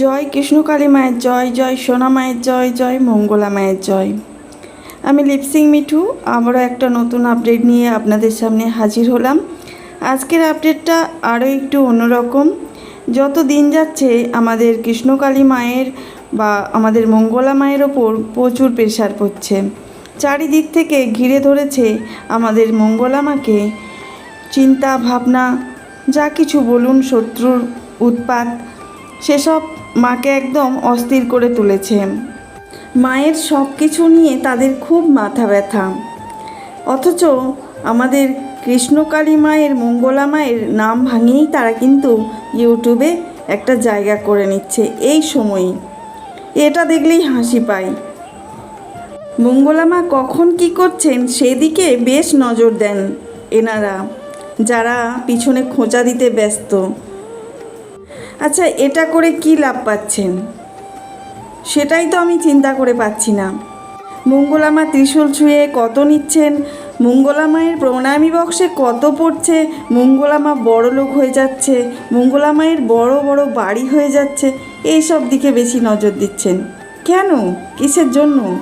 জয় কৃষ্ণকালী মায়ের জয় জয় সোনা মায়ের জয় জয় মঙ্গলা মায়ের জয়। আমি লিপসিং মিঠু, আবারও একটা নতুন আপডেট নিয়ে আপনাদের সামনে হাজির হলাম। আজকের আপডেটটা আরও একটু অন্যরকম। যত দিন যাচ্ছে আমাদের কৃষ্ণকালী মায়ের বা আমাদের মঙ্গলা মায়ের ওপর প্রচুর প্রেশার পড়ছে। চারিদিক থেকে ঘিরে ধরেছে আমাদের মঙ্গলা মাকে চিন্তা, ভাবনা, যা কিছু বলুন শত্রুর উৎপাত সেসব মাকে একদম অস্থির করে তুলেছে। মায়ের সব কিছু নিয়ে তাদের খুব মাথা ব্যথা। অথচ আমাদের কৃষ্ণকালী মায়ের, মঙ্গলা মায়ের নাম ভাঙিয়েই তারা কিন্তু ইউটিউবে একটা জায়গা করে নিচ্ছে এই সময়ই এটা দেখলেই হাসি পায়। মঙ্গলা মা কখন কি করছেন সেদিকে বেশ নজর দেন এনারা, যারা পিছনে খোঁচা দিতে ব্যস্ত। আচ্ছা এটা করে কি লাভ পাচ্ছেন? সেটাই তো আমি চিন্তা করে পাচ্ছি না। মঙ্গলামা ত্রিশূল ছুঁয়ে কত নিচ্ছেন? মঙ্গলামায়ের প্রণামী বক্সে কত পড়ছে? মঙ্গলামা বড় লোক হয়ে যাচ্ছে, মঙ্গলামায়ের বড় বড় বাড়ি হয়ে যাচ্ছে, এইসব দিকে বেশি নজর দিচ্ছেন। কেন? কিসের জন্য?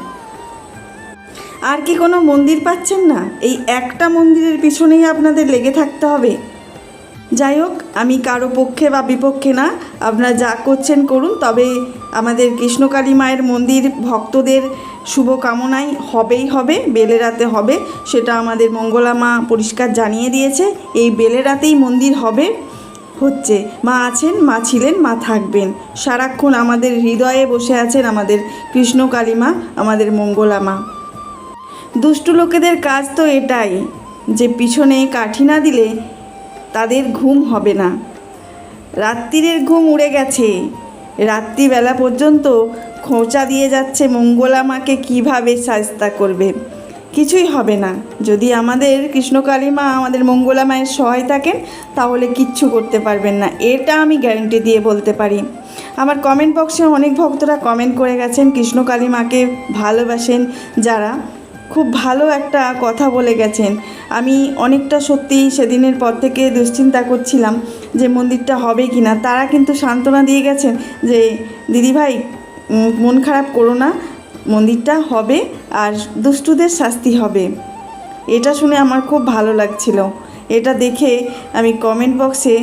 আর কি কোনো মন্দির পাচ্ছেন না? এই একটা মন্দিরের পিছনেই আপনাদের লেগে থাকতে হবে। যাই হোক, আমি কারও পক্ষে বা বিপক্ষে না। আপনারা যা করছেন করুন, তবে আমাদের কৃষ্ণকালী মায়ের মন্দির ভক্তদের শুভকামনাই হবেই হবে বেলেরাতে হবে, সেটা আমাদের মঙ্গলা মা পরিষ্কার জানিয়ে দিয়েছে। এই বেলেরাতেই মন্দির হবে। হচ্ছে, মা আছেন, মা ছিলেন, মা থাকবেন। সারাক্ষণ আমাদের হৃদয়ে বসে আছেন আমাদের কৃষ্ণকালী মা, আমাদের মঙ্গলা মা। দুষ্টু লোকেদের কাজ তো এটাই, যে পিছনে কাঠি না দিলে তাদের ঘুম হবে না। রাত্রিরের ঘুম উড়ে গেছে। রাত্রিবেলা পর্যন্ত খোঁচা দিয়ে যাচ্ছে মঙ্গলা মাকে কীভাবে সাজতা করবে। কিছুই হবে না। যদি আমাদের কৃষ্ণকালী মা আমাদের মঙ্গলা মায়ের সহায় থাকেন, তাহলে কিচ্ছু করতে পারবেন না। এটা আমি গ্যারেন্টি দিয়ে বলতে পারি। আমার কমেন্ট বক্সে অনেক ভক্তরা কমেন্ট করে গেছেন, কৃষ্ণকালী মাকে ভালোবাসেন যারা। খুব ভালো একটা কথা বলে গেছেন। আমি অনেকটা সত্যি সেদিনের পর থেকে দুশ্চিন্তা করছিলাম যে মন্দিরটা হবে কি না। তারা কিন্তু সান্ত্বনা দিয়ে গেছেন যে, দিদিভাই মন খারাপ করো না, মন্দিরটা হবে আর দুষ্টুদের শাস্তি হবে। এটা শুনে আমার খুব ভালো লাগছিল। এটা দেখে আমি কমেন্ট বক্সে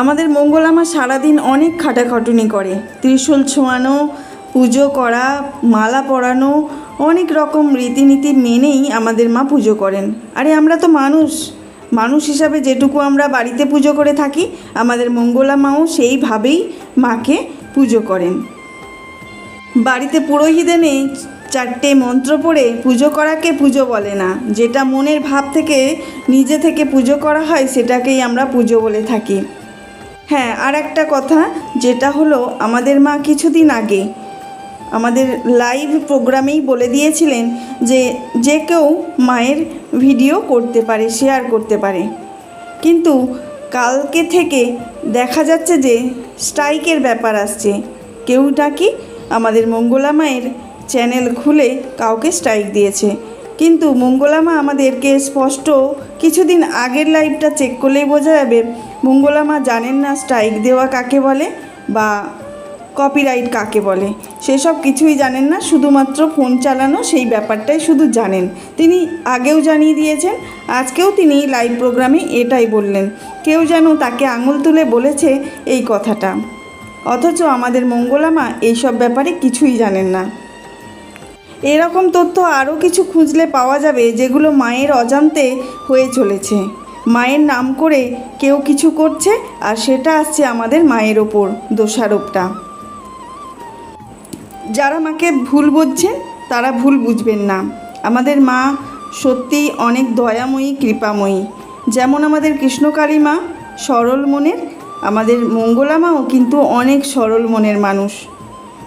আমাদের মঙ্গলামা সারাদিন অনেক খাটাখাটুনি করে। ত্রিশূল ছোঁয়ানো, পুজো করা, মালা পরানো অনেক রকম রীতিনীতি মেনেই আমাদের মা পুজো করেন। আরে আমরা তো মানুষ। মানুষ হিসাবে যেটুকু আমরা বাড়িতে পুজো করে থাকি, আমাদের মঙ্গলা মাও সেইভাবেই মাকে পুজো করেন। বাড়িতে পুরোহিত এনে চারটে মন্ত্র পড়ে পুজো করাকে পুজো বলে না। যেটা মনের ভাব থেকে নিজে থেকে পুজো করা হয়, সেটাকেই আমরা পুজো বলে থাকি। হ্যাঁ আর একটা কথা, যেটা হলো আমাদের মা কিছুদিন আগে আমাদের লাইভ প্রোগ্রামেই বলে দিয়েছিলেন যে যে কেউ মায়ের ভিডিও করতে পারে শেয়ার করতে পারে। কিন্তু কালকে থেকে দেখা যাচ্ছে যে স্ট্রাইকের ব্যাপার আসছে। কেউ নাকি আমাদের মঙ্গলা মায়ের চ্যানেল খুলে কাউকে স্ট্রাইক দিয়েছে? কিন্তু মঙ্গলা মা আমাদেরকে স্পষ্ট কিছুদিন আগের লাইভটা চেক করলেই বোঝা যাবে, মঙ্গলা মা জানেন না স্ট্রাইক দেওয়া কাকে বলে বা কপিরাইট কাকে বলে? সেসব কিছুই জানেন না, শুধুমাত্র ফোন চালানো, সেই ব্যাপারটাই শুধু জানেন। তিনি আগেও জানিয়ে দিয়েছেন, আজকেও তিনি লাইভ প্রোগ্রামে এটাই বললেন। কেউ যেন তাকে আঙুল তুলে বলেছে এই কথাটা। অথচ আমাদের মঙ্গলামা এইসব ব্যাপারে কিছুই জানেন না। এরকম তথ্য আরও কিছু খুঁজলে পাওয়া যাবে, যেগুলো মায়ের অজান্তে হয়ে চলেছে। মায়ের নাম করে কেউ কিছু করছে, আর সেটা আসছে আমাদের মায়ের ওপর দোষারোপটা। যারা মাকে ভুল বুঝছেন তারা ভুল বুঝবেন না। আমাদের মা সত্যিই অনেক দয়াময়ী, কৃপাময়ী। যেমন আমাদের কৃষ্ণকালী মা, সরল মনের, আমাদের মঙ্গলা মাও কিন্তু অনেক সরল মনের মানুষ।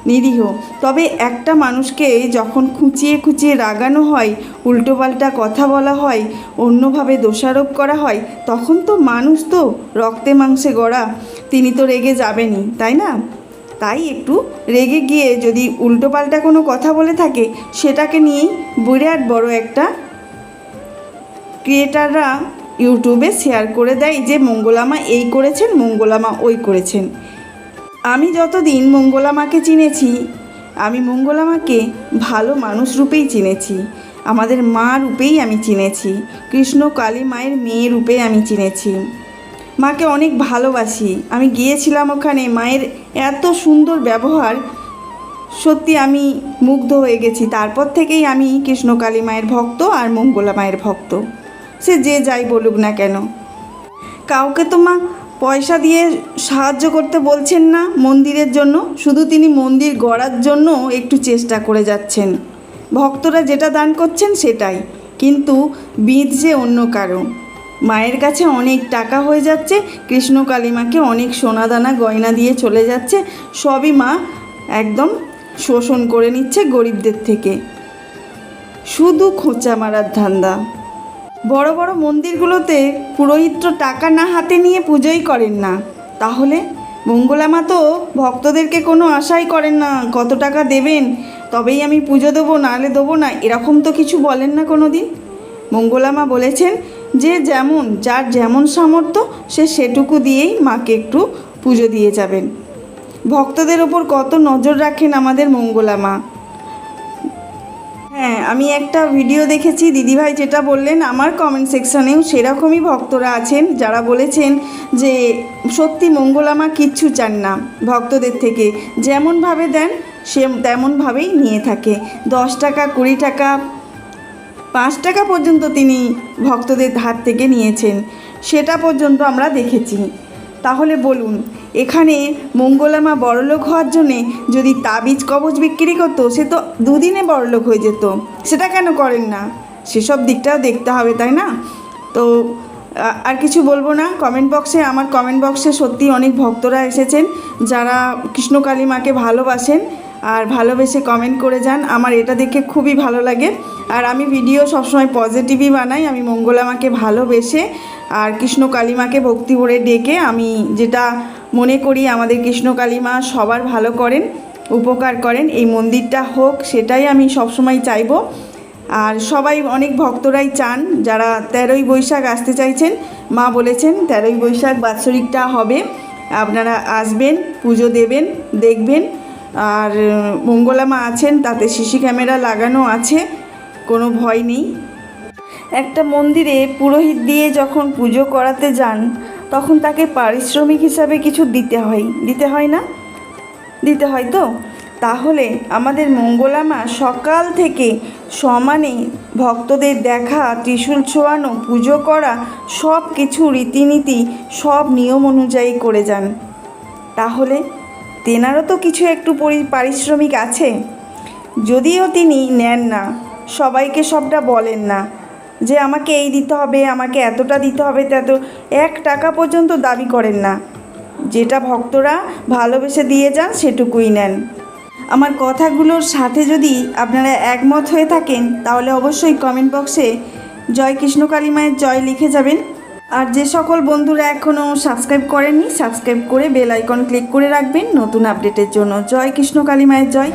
নিরীহ। তবে একটা মানুষকে যখন খুঁচিয়ে খুঁচিয়ে রাগানো হয় উল্টোপাল্টা কথা বলা হয়, অন্যভাবে দোষারোপ করা হয়, তখন তো মানুষ তো রক্তে মাংসে গড়া। তিনি তো রেগে যাবেনই, তাই না? তাই একটু রেগে গিয়ে যদি উল্টোপাল্টা কোনো কথা বলে থাকে, সেটাকে নিয়েই বিরাট বড় একটা ক্রিয়েটাররা ইউটিউবে শেয়ার করে দেয় যে, মঙ্গলামা এই করেছেন, মঙ্গলামা ওই করেছেন। আমি যতদিন মঙ্গলামাকে চিনেছি, আমি মঙ্গলা মাকে ভালো মানুষ রূপেই চিনেছি। আমাদের মা রূপেই আমি চিনেছি। কৃষ্ণ কালী মায়ের মেয়ে রূপে আমি চিনেছি। মাকে অনেক ভালোবাসি। আমি গিয়েছিলাম ওখানে, মায়ের এত সুন্দর ব্যবহার। সত্যি আমি মুগ্ধ হয়ে গেছি। তারপর থেকেই আমি কৃষ্ণকালী মায়ের ভক্ত আর মঙ্গলা মায়ের ভক্ত। সে যে যাই বলুক না কেন। কাউকে তো মা পয়সা দিয়ে সাহায্য করতে বলছেন না মন্দিরের জন্য। শুধু তিনি মন্দির গড়ার জন্য একটু চেষ্টা করে যাচ্ছেন। ভক্তরা যেটা দান করছেন সেটাই। কিন্তু বীজ যে অন্য কারও। মায়ের কাছে অনেক টাকা হয়ে যাচ্ছে, কৃষ্ণ কালীমাকে অনেক সোনাদানা গয়না দিয়ে চলে যাচ্ছে, সবই মা একদম শোষণ করে নিচ্ছে গরিবদের থেকে। শুধু খোঁচা মারার ধান্দা। বড় বড় মন্দিরগুলোতে পুরোহিত্র টাকা না হাতে নিয়ে পুজোই করেন না। তাহলে মঙ্গলামা তো ভক্তদেরকে কোনো আশাই করেন না, কত টাকা দেবেন, তবেই আমি পুজো দেবো, নাহলে দেবো না, এরকম তো কিছু বলেন না কোনো দিন মঙ্গলামা বলেছেন যে যেমন, যার যেমন সামর্থ্য, সে সেটুকু দিয়েই মাকে একটু পুজো দিয়ে যাবেন। ভক্তদের ওপর কত নজর রাখেন আমাদের মঙ্গলামা হ্যাঁ আমি একটা ভিডিও দেখেছি, দিদিভাই যেটা বললেন, আমার কমেন্ট সেকশনেও সেরকমই ভক্তরা আছেন, যারা বলেছেন যে সত্যি মঙ্গলামা কিচ্ছু চান না ভক্তদের থেকে। যেমনভাবে দেন, সে তেমনভাবেই নিয়ে থাকে। দশ টাকা, কুড়ি টাকা পাঁচ টাকা পর্যন্ত তিনি ভক্তদের হাত থেকে নিয়েছেন, সেটা পর্যন্ত আমরা দেখেছি। তাহলে বলুন, এখানে মঙ্গলামা বড়লোক হওয়ার জন্যে যদি তাবিজ কবচ বিক্রি করতো, সে তো দুদিনে বড়লোক হয়ে যেত। সেটা কেন করেন না? সেসব দিকটাও দেখতে হবে, তাই না? তো আর কিছু বলব না? কমেন্ট বক্সে আমার কমেন্ট বক্সে সত্যি অনেক ভক্তরা এসেছেন, যারা কৃষ্ণকালী মাকে ভালোবাসেন। আর ভালোবেসে কমেন্ট করে যান। আমার এটা দেখে খুবই ভালো লাগে। আর আমি ভিডিও সবসময় পজিটিভই বানাই। আমি মঙ্গলা মাকে ভালোবেসে আর কৃষ্ণ কালীমাকে ভক্তি ভরে ডেকে আমি যেটা মনে করি আমাদের কৃষ্ণ কালীমা সবার ভালো করেন, উপকার করেন। এই মন্দিরটা হোক, সেটাই আমি সবসময় চাইব। আর সবাই অনেক ভক্তরাই চান। যারা তেরোই বৈশাখ আসতে চাইছেন, মা বলেছেন তেরোই বৈশাখ বাৎসরিকটা হবে। আপনারা আসবেন, পুজো দেবেন, দেখবেন। আর আহ, মঙ্গলা মা আছেন তাতে সিসি ক্যামেরা লাগানো আছে কোনো ভয় নেই। একটা মন্দিরে পুরোহিত দিয়ে যখন পুজো করাতে যান তখন তাকে পারিশ্রমিক হিসাবে কিছু দিতে হয়। দিতে হয় না? দিতে হয় তো? তাহলে আমাদের মঙ্গলা মা সকাল থেকে সমানে ভক্তদের দেখা ত্রিশূল ছোঁয়ানো পুজো করা সব কিছু রীতিনীতি সব নিয়ম অনুযায়ী করে যান। তাহলে তেনারও তো কিছু একটু পরি- পারিশ্রমিক আছে। যদিও তিনি নেন না, সবাইকে সবটা বলেন না, যে আমাকে এই দিতে হবে, আমাকে এতটা দিতে হবে তত এক টাকা পর্যন্ত দাবি করেন না। যেটা ভক্তরা ভালোবেসে দিয়ে যান, সেটুকুই নেন। আমার কথাগুলোর সাথে যদি আপনারা একমত হয়ে থাকেন, তাহলে অবশ্যই কমেন্ট বক্সে জয় কৃষ্ণ কালী মায়ের জয় লিখে যাবেন। আর যে সকল বন্ধুরা এখনও সাবস্ক্রাইব করেননি, সাবস্ক্রাইব করে বেল আইকন ক্লিক করে রাখবেন। নতুন আপডেটের জন্য জয় কৃষ্ণ কালী মায়ের জয়।